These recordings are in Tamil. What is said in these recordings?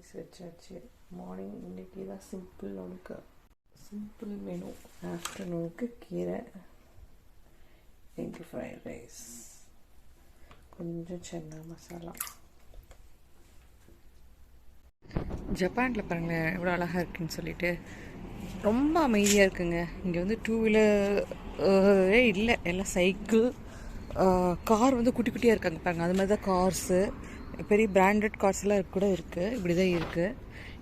ரைஸ் வச்சாச்சு மார்னிங் இன்றைக்கி தான் சிம்பிள் உனக்கு. சிம்பிள் மெனு ஆஃப்டர்நூனுக்கு கீரை எக் ஃப்ரைட் ரைஸ் கொஞ்சம் சென்னா மசாலா. ஜப்பானில் பாருங்களேன் எவ்வளோ அழகாக இருக்குன்னு சொல்லிட்டு. ரொம்ப அமைதியாக இருக்குங்க. இங்கே வந்து டூ வீலரே இல்லை. எல்லாம் சைக்கிள் கார் வந்து குட்டி குட்டியாக இருக்காங்க பாருங்க. அது மாதிரி தான் கார்ஸு பெரிய பிராண்டட் கார்ஸ்லாம் கூட இருக்குது இப்படி தான் இருக்குது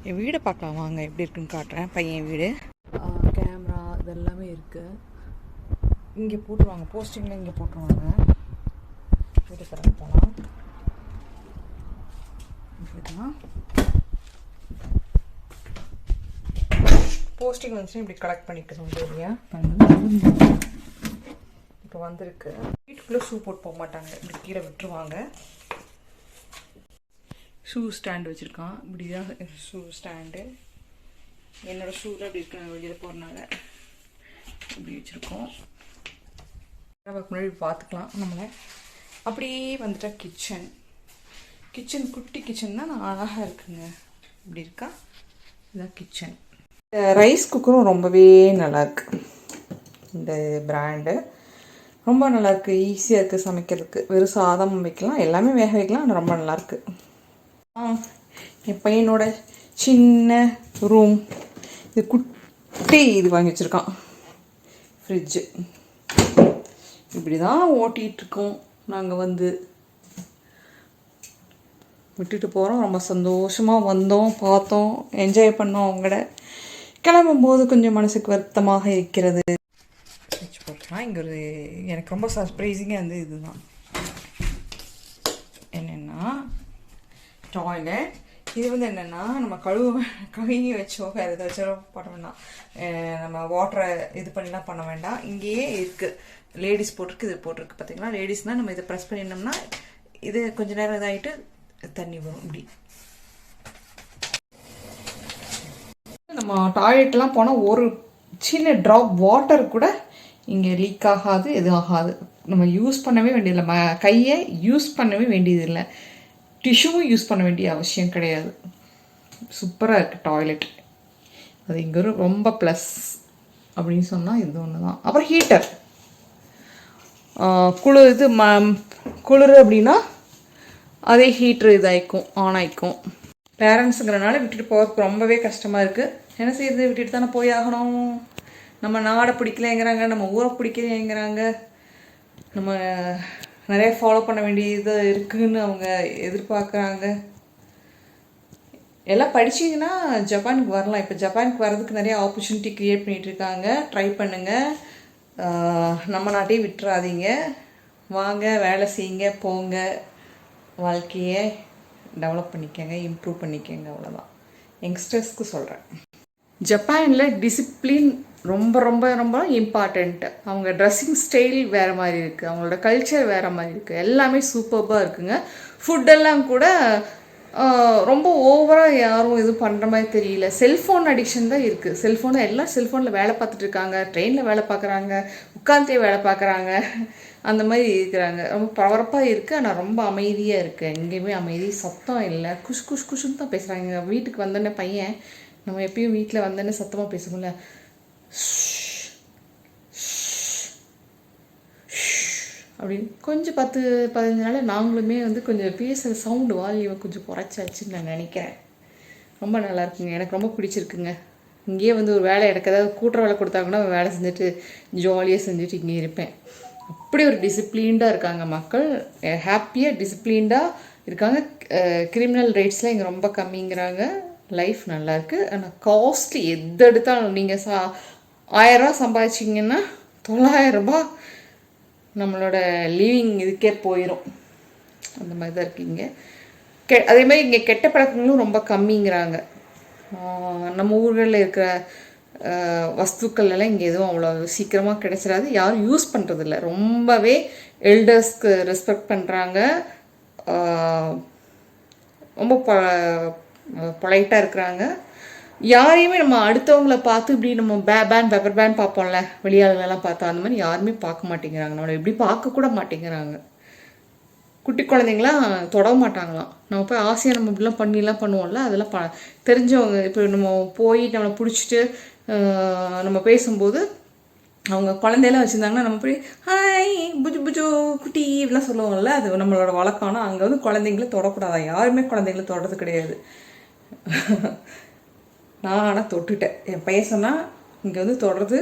என் வீடை பார்க்கலாம். வாங்க எப்படி இருக்குன்னு காட்டுறேன். பையன் வீடு. கேமரா இதெல்லாமே இருக்குது இங்கே போட்டுருவாங்க. போஸ்டிங்கில் இங்கே போட்டுருவாங்க. வீடு தர போகலாம் இதுதான் போஸ்டிங் வந்துச்சுன்னா இப்படி கலெக்ட் பண்ணிக்கணும் ஏரியா இப்போ வந்திருக்கு. வீட்டுக்குள்ளே ஷூ போட்டு போக மாட்டாங்க. இப்படி கீழே விட்டுருவாங்க. ஷூ ஸ்டாண்டு வச்சுருக்கான். இப்படி தான் ஷூ ஸ்டாண்டு என்னோடய ஷூவில் அப்படி இருக்கிற வெளியில் போகிறனால இப்படி வச்சுருக்கோம். முன்னாடி பார்த்துக்கலாம் நம்மளை. அப்படியே வந்துட்டா கிச்சன் கிச்சன் குட்டி கிச்சன் தான். நான் அழகாக இருக்குங்க. இப்படி இருக்கா? இதுதான் கிச்சன் இந்த ரைஸ் குக்கரும் ரொம்பவே நல்லாயிருக்கு இந்த பிராண்டு ரொம்ப நல்லாயிருக்கு ஈஸியாக இருக்குது சமைக்கிறதுக்கு. வெறும் சாதம் வைக்கலாம். எல்லாமே வேக வைக்கலாம். ஆனால் ரொம்ப நல்லாயிருக்கு என் பையனோட சின்ன ரூம் இது குட்டி இது வாங்கி வச்சுருக்கான். ஃப்ரிட்ஜு இப்படி தான் ஓட்டிகிட்ருக்கோம். நாங்கள் வந்து விட்டுட்டு போகிறோம் ரொம்ப சந்தோஷமாக வந்தோம் பார்த்தோம் என்ஜாய் பண்ணோம் அவங்கள கிளம்பும்போது கொஞ்சம் மனசுக்கு வருத்தமாக இருக்கிறது. வச்சு இங்கே ஒரு எனக்கு ரொம்ப சர்ப்ரைசிங்காக வந்து இதுதான் என்னென்னா டாய்லெட் இது வந்து என்னென்னா நம்ம கழுவ கழுவி வச்சோ வேறு எதை வச்சோ பண்ண வேண்டாம் நம்ம வாட்டரை இது பண்ணிலாம் பண்ண வேண்டாம். இங்கேயே இருக்குது லேடிஸ் போட்டிருக்கு இது போட்டிருக்கு பார்த்தீங்களா லேடிஸ்னால் நம்ம இதை ப்ரெஸ் பண்ணினோம்னா இது கொஞ்ச நேரம் இதாகிட்டு தண்ணி வரும் இப்படி. நம்ம டாய்லெட்லாம் போனால் ஒரு சின்ன ட்ராப் வாட்டர் கூட இங்கே லீக் ஆகாது எதுவும் ஆகாது. நம்ம யூஸ் பண்ணவே வேண்டியதில்லை. ம கையை யூஸ் பண்ணவே வேண்டியதில்லை. டிஷ்யூவும் யூஸ் பண்ண வேண்டிய அவசியம் கிடையாது. சூப்பராக இருக்குது டாய்லெட். அது இங்கே ரொம்ப ப்ளஸ் அப்படின்னு சொன்னால் இது ஒன்று தான் அப்புறம் ஹீட்டர் குளிர் இது ம குளிர் அப்படின்னா அதே ஹீட்ரு இதாகிக்கும் ஆன் ஆகிக்கும் பேரண்ட்ஸுங்கிறனால விட்டுட்டு போகிறதுக்கு ரொம்பவே கஷ்டமாக இருக்குது என்ன செய்யுது விட்டுட்டு தானே போய் ஆகணும். நம்ம நாடை பிடிக்கலங்கிறாங்க நம்ம ஊரை பிடிக்கலங்கிறாங்க. நம்ம நிறைய ஃபாலோ பண்ண வேண்டியது இருக்குதுன்னு அவங்க எதிர்பார்க்குறாங்க. எல்லாம் படிச்சிங்கன்னா ஜப்பானுக்கு வரலாம். இப்போ ஜப்பானுக்கு வர்றதுக்கு நிறைய ஆப்பர்ச்சுனிட்டி க்ரியேட் பண்ணிகிட்டு இருக்காங்க. ட்ரை பண்ணுங்கள் நம்ம நாட்டையும் விட்டுறாதீங்க. வாங்க வேலை செய்யுங்க போங்க. வாழ்க்கையை டெவலப் பண்ணிக்கங்க இம்ப்ரூவ் பண்ணிக்கங்க அவ்வளோதான் யங்ஸ்டர்ஸ்க்கு சொல்கிறேன் ஜப்பானில் டிசிப்ளின் ரொம்ப ரொம்ப ரொம்ப இம்பார்ட்டண்ட்டு அவங்க ட்ரெஸ்ஸிங் ஸ்டைல் வேறு மாதிரி இருக்குது அவங்களோட கல்ச்சர் வேறு மாதிரி இருக்குது எல்லாமே சூப்பர்பாக இருக்குங்க. ஃபுட்டெல்லாம் கூட ரொம்ப ஓவராக யாரும் இது பண்ணுற மாதிரி தெரியல. செல்ஃபோன் அடிக்ஷன் தான் இருக்குது செல்ஃபோனை எல்லாம் செல்ஃபோனில் வேலை பார்த்துட்டு இருக்காங்க. ட்ரெயினில் வேலை பார்க்குறாங்க. உட்காந்தே வேலை பார்க்குறாங்க. அந்த மாதிரி இருக்கிறாங்க. ரொம்ப பரபரப்பாக இருக்குது ஆனால் ரொம்ப அமைதியாக இருக்குது எங்கேயுமே அமைதி சத்தம் இல்லை. குஷ் குஷ் குஷுன்னு தான் பேசுகிறாங்க வீட்டுக்கு வந்தோடனே பையன் நம்ம எப்பயும் வீட்டில் வந்தோடனே சத்தமாக பேசுவோம்ல. அப்படின்னு கொஞ்சம் பத்து பதினஞ்சு நாள் நாங்களுமே வந்து கொஞ்சம் பேசுகிற சவுண்டு வால்யூவை கொஞ்சம் குறைச்சாச்சுன்னு நான் நினைக்கிறேன். ரொம்ப நல்லா இருக்குங்க. எனக்கு ரொம்ப பிடிச்சிருக்குங்க. இங்கேயே வந்து ஒரு வேலை எனக்கு ஏதாவது கூட்டுற வேலை கொடுத்தாங்கன்னா வேலை செஞ்சுட்டு ஜாலியாக செஞ்சுட்டு இங்கே இருப்பேன். அப்படி ஒரு டிசிப்ளின்டாக இருக்காங்க மக்கள். ஹாப்பியாக டிசிப்ளின்டாக இருக்காங்க. கிரிமினல் ரேட்ஸ்லாம் இங்கே ரொம்ப கம்மிங்கிறாங்க. லைஃப் நல்லாயிருக்கு ஆனால் காஸ்ட்லி எது எடுத்தாலும் நீங்கள் சா ஆயரூபா சம்பாதிச்சிங்கன்னா தொள்ளாயிரரூபா நம்மளோட லிவிங் இதுக்கே போயிடும் அந்த மாதிரி தான் இருக்கீங்க. கெ அதே மாதிரி இங்கே கெட்ட பழக்கங்களும் ரொம்ப கம்மிங்கிறாங்க. நம்ம ஊர்களில் இருக்கிற வஸ்துக்கள் எல்லாம் இங்கே எதுவும் அவ்வளோ சீக்கிரமாக கிடைச்சிடாது யாரும் யூஸ் பண்ணுறதில்ல ரொம்பவே எல்டர்ஸ்க்கு ரெஸ்பெக்ட் பண்ணுறாங்க ரொம்ப ப பொலைட்டாக இருக்கிறாங்க. யாரையுமே நம்ம அடுத்தவங்கள பார்த்து இப்படி நம்ம பே பேன் பெப்பர் பேன் பார்ப்போம்ல வெளியாளர்களெல்லாம் பார்த்தா அந்த மாதிரி யாருமே பார்க்க மாட்டேங்கிறாங்க. நம்மளை எப்படி பார்க்கக்கூட மாட்டேங்கிறாங்க. குட்டி குழந்தைங்களாம் தொட மாட்டாங்களாம். நம்ம போய் ஆசையாக நம்ம இப்படிலாம் பண்ணிலாம் பண்ணுவோம்ல அதெல்லாம் ப தெரிஞ்சவங்க இப்போ நம்ம போய் நம்மளை பிடிச்சிட்டு நம்ம பேசும்போது அவங்க குழந்தையெல்லாம் வச்சுருந்தாங்கன்னா நம்ம போய் ஹாய் புஜு புஜு குட்டி இப்படிலாம் சொல்லுவோம்ல அது நம்மளோட வழக்கம். ஆனால் அங்கே வந்து குழந்தைங்கள தொடக்கூடாது. யாருமே குழந்தைங்கள தொடறது கிடையாது. நான் ஆனால் தொட்டுட்டேன். என் பையன் சொன்னால் இங்கே வந்து தொடுறது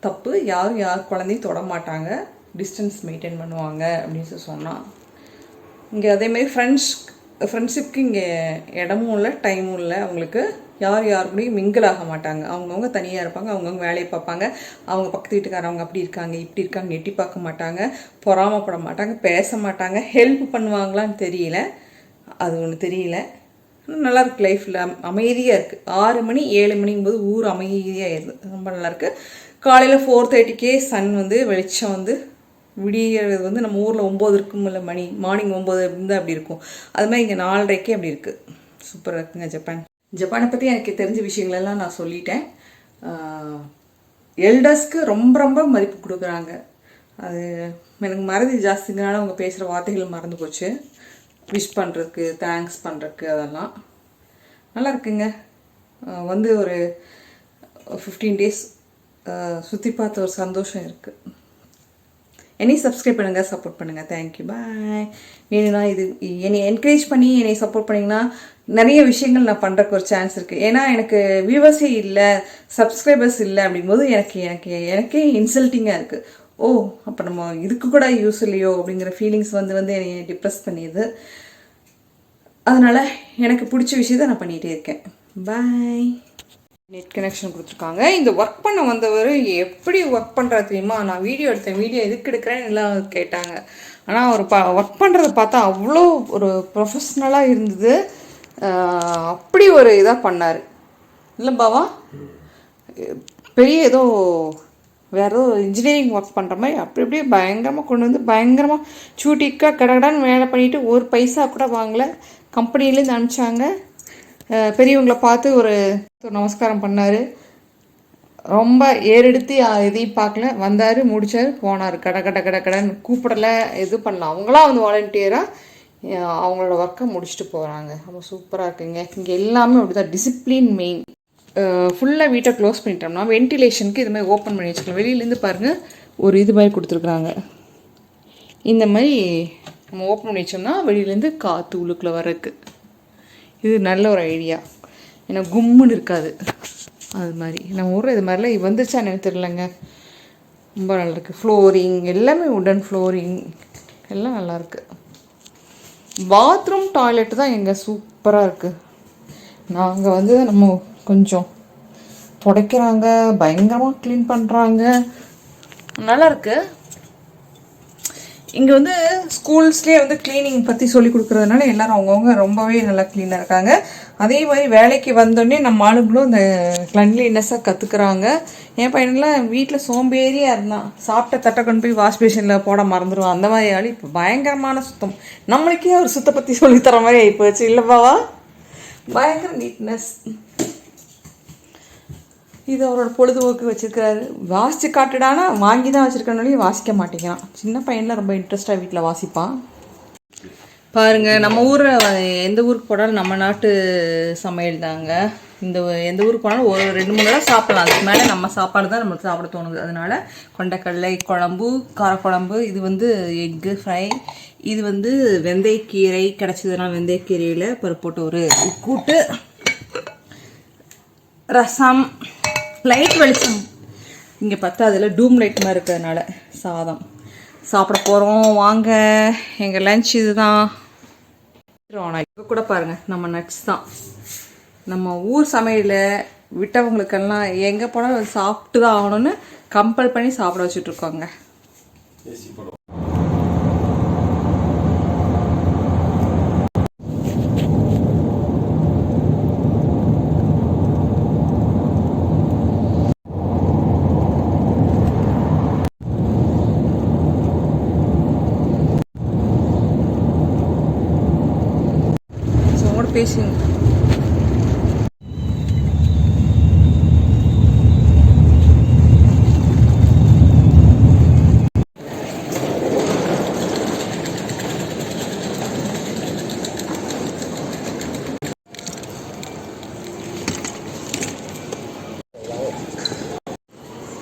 தப்பு. யாரும் யார் குழந்தையும் தொட மாட்டாங்க. டிஸ்டன்ஸ் மெயின்டைன் பண்ணுவாங்க. அப்படின்னு சொல்லி சொன்னான். இங்கே அதேமாரி ஃப்ரெண்ட்ஸ் ஃப்ரெண்ட்ஷிப்க்கு இங்கே இடமும் இல்லை டைமும் இல்லை. அவங்களுக்கு யார் யார் கூடயும் மிங்கிள் ஆக மாட்டாங்க. அவங்கவுங்க தனியாக இருப்பாங்க. அவங்கவுங்க வேலையை பார்ப்பாங்க. அவங்க பக்கத்து வீட்டுக்காரவங்க அப்படி இருக்காங்க இப்படி இருக்காங்க எட்டி பார்க்க மாட்டாங்க. பொறாமப்பட மாட்டாங்க பேச மாட்டாங்க. ஹெல்ப் பண்ணுவாங்களான்னு தெரியல. அது ஒன்று தெரியல. நல்லாயிருக்கு நல்லா இருக்கு லைஃப்பில் அமைதியாக இருக்குது ஆறு மணி ஏழு மணிங்கும் போது ஊர் அமைதியாக இருக்குது ரொம்ப நல்லாயிருக்கு. காலையில் ஃபோர் தேர்ட்டிக்கே சன் வந்து வெளிச்சம் வந்து விடியறது வந்து நம்ம ஊரில் ஒம்பது இருக்கும் இல்லை மணி மார்னிங் ஒம்பது இருந்தால் அப்படி இருக்கும். அது மாதிரி இங்கே நாலரைக்கே அப்படி இருக்குது சூப்பராக இருக்குங்க ஜப்பான். ஜப்பானை பற்றி எனக்கு தெரிஞ்ச விஷயங்களெல்லாம் நான் சொல்லிட்டேன். எல்டர்ஸ்க்கு ரொம்ப ரொம்ப மதிப்பு கொடுக்குறாங்க. அது எனக்கு மறதி ஜாஸ்திங்கனால அவங்க பேசுகிற வார்த்தைகள் மறந்து போச்சு. விஷ் பண்ணுறதுக்கு தேங்க்ஸ் பண்ணுறதுக்கு அதெல்லாம். நல்லா இருக்குங்க. வந்து ஒரு ஃபிஃப்டீன் டேஸ் சுற்றி பார்த்த ஒரு சந்தோஷம் இருக்குது என்னையும் சப்ஸ்கிரைப் பண்ணுங்கள் சப்போர்ட் பண்ணுங்கள் தேங்க்யூ பாய் வேணும்னா இது என்னை என்கரேஜ் பண்ணி என்னை சப்போர்ட் பண்ணிங்கன்னா நிறைய விஷயங்கள் நான் பண்ணுறக்கு ஒரு சான்ஸ் இருக்குது ஏன்னா எனக்கு வியூவர்ஸே இல்லை சப்ஸ்கிரைபர்ஸ் இல்லை அப்படிங்கும்போது எனக்கு எனக்கு எனக்கே இன்சல்ட்டிங்காக இருக்குது ஓ அப்போ நம்ம இதுக்கு கூட யூஸ் இல்லையோ அப்படிங்கிற ஃபீலிங்ஸ் வந்து வந்து என்னை டிப்ரெஸ் பண்ணிடுது. அதனால் எனக்கு பிடிச்ச விஷயத்த நான் பண்ணிகிட்டே இருக்கேன். பாய் நெட் கனெக்ஷன் கொடுத்துருக்காங்க. இந்த ஒர்க் பண்ண வந்தவர் எப்படி ஒர்க் பண்ணுறா தெரியுமா? நான் வீடியோ எடுத்தேன். வீடியோ எதுக்கு எடுக்கிறேன்னு எல்லாம் கேட்டாங்க. ஆனால் அவர் பா ஒர்க் பண்ணுறத பார்த்தா அவ்வளோ ஒரு ப்ரொஃபஷ்னலாக இருந்தது. அப்படி ஒரு இதாக பண்ணார். இல்லை பாவா? பெரிய ஏதோ வேற ஏதோ இன்ஜினியரிங் ஒர்க் பண்ணுற மாதிரி அப்படி அப்படியே பயங்கரமாக கொண்டு வந்து பயங்கரமாக சூட்டிக்காக கடகடான்னு வேலை பண்ணிட்டு ஒரு பைசா கூட வாங்கலை. கம்பெனிலேருந்து அனுப்பிச்சாங்க. பெரியவங்களை பார்த்து ஒரு நமஸ்காரம் பண்ணார். ரொம்ப ஏறெடுத்து எதையும் பார்க்கல. வந்தார் முடிச்சார் போனார். கட கட கட கடன்னு கூப்பிடலை இது பண்ணல. அவங்களாம் வந்து வாலண்டியராக அவங்களோட ஒர்க்கை முடிச்சுட்டு போகிறாங்க ரொம்ப சூப்பராக இருக்குங்க. இங்கே எல்லாமே அப்படிதான். டிசிப்ளின் மெயின் ஃபுல்லாக வீட்டை க்ளோஸ் பண்ணிட்டோம்னா வென்டிலேஷனுக்கு இது மாதிரி ஓப்பன் பண்ணி வச்சுக்கலாம். வெளியிலேருந்து பாருங்கள் ஒரு இது மாதிரி கொடுத்துருக்குறாங்க. இந்த மாதிரி நம்ம ஓப்பன் பண்ணி வச்சோம்னா வெளியிலேருந்து காற்று உள்ளுக்குள்ளே வரக்கு இது நல்ல ஒரு ஐடியா ஏன்னா கும்முன்னு இருக்காது. அது மாதிரி. நம்ம ஊரில் இது மாதிரிலாம் வந்துருச்சா எனக்கு தெரிலங்க ரொம்ப நல்லாயிருக்கு ஃப்ளோரிங் எல்லாமே உடன் ஃப்ளோரிங் எல்லாம் நல்லாயிருக்கு பாத்ரூம் டாய்லெட் தான் எங்கே சூப்பராக இருக்குது நாங்கள் வந்து நம்ம கொஞ்சம் துடைக்கிறாங்க பயங்கரமாக க்ளீன் பண்ணுறாங்க நல்லா இருக்கு. இங்கே வந்து ஸ்கூல்ஸ்லேயே வந்து க்ளீனிங் பற்றி சொல்லி கொடுக்குறதுனால எல்லாரும் அவங்கவுங்க ரொம்பவே நல்லா க்ளீனாக இருக்காங்க. அதே மாதிரி வேலைக்கு வந்தோடனே நம்ம ஆளுங்களும் இந்த கிளன்லினஸ்ஸாக கற்றுக்குறாங்க என் பையனெலாம் வீட்டில் சோம்பேறியாக இருந்தான். சாப்பிட்ட தட்டை கொண்டு போய் வாஷ் பேஷனில் போட மறந்துடுவான் அந்த மாதிரி ஆள் இப்போ பயங்கரமான சுத்தம். நம்மளுக்கே ஒரு சுத்த பற்றி சொல்லித்தர மாதிரி ஆகிப்போச்சு இல்லைப்பாவா பயங்கர நீட்னஸ் இது அவரோட பொழுதுபோக்கு வச்சிருக்கிறாரு. வாசிச்சு காட்டுடானா வாங்கி தான் வச்சிருக்கனாலே வாசிக்க மாட்டேங்கிறான். சின்ன பையன்லாம் ரொம்ப இன்ட்ரெஸ்டாக வீட்டில் வாசிப்பான் பாருங்க நம்ம ஊரில் எந்த ஊருக்கு போனாலும் நம்ம நாட்டு சமையல் தாங்க. இந்த எந்த ஊருக்கு போனாலும் ஒரு ரெண்டு மூணு தடவை சாப்பிடலாம். அதுக்கு மேலே நம்ம சாப்பாடு தான் நம்மளுக்கு சாப்பிட தோணுது. அதனால கொண்டக்கடலை குழம்பு காரக்குழம்பு இது வந்து எக்கு ஃப்ரை இது வந்து வெந்தயக்கீரை கிடச்சதுனா வெந்தயக்கீரையில் பருப்பு போட்டு ஒரு கூட்டு ரசம் லைட் வெளிச்சம். இங்கே பார்த்தா அதில் டூம் லைட் மாதிரி இருக்கிறதுனால சாதம். சாப்பிட போகிறோம் வாங்க. எங்கள் லஞ்ச் இதுதான். இப்போ கூட பாருங்கள் நம்ம நட்ஸ் தான். நம்ம ஊர் சமையலில் விட்டவங்களுக்கெல்லாம் எங்கே போனாலும் அது சாப்பிட்டு தான் ஆகணும்னு கம்பல் பண்ணி சாப்பிட வச்சுட்ருக்கோங்க பேசுங்க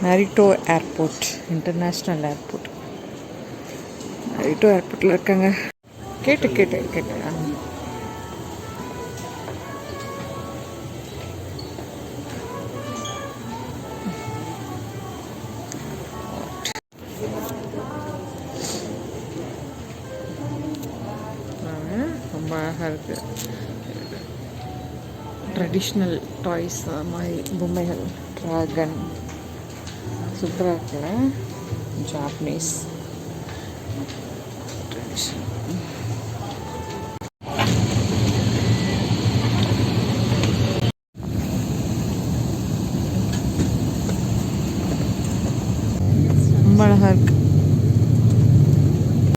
Narita airport international airport Narita ஏர்போர்ட்டில் இருக்காங்க. கேட்டு கேட்டு கேட்டு. அழகாக இருக்குது ட்ரெடிஷ்னல் டாய்ஸ் மாதிரி பொம்மைகள் ட்ராகன் சூப்பராக இருக்குல்ல? Japanese traditional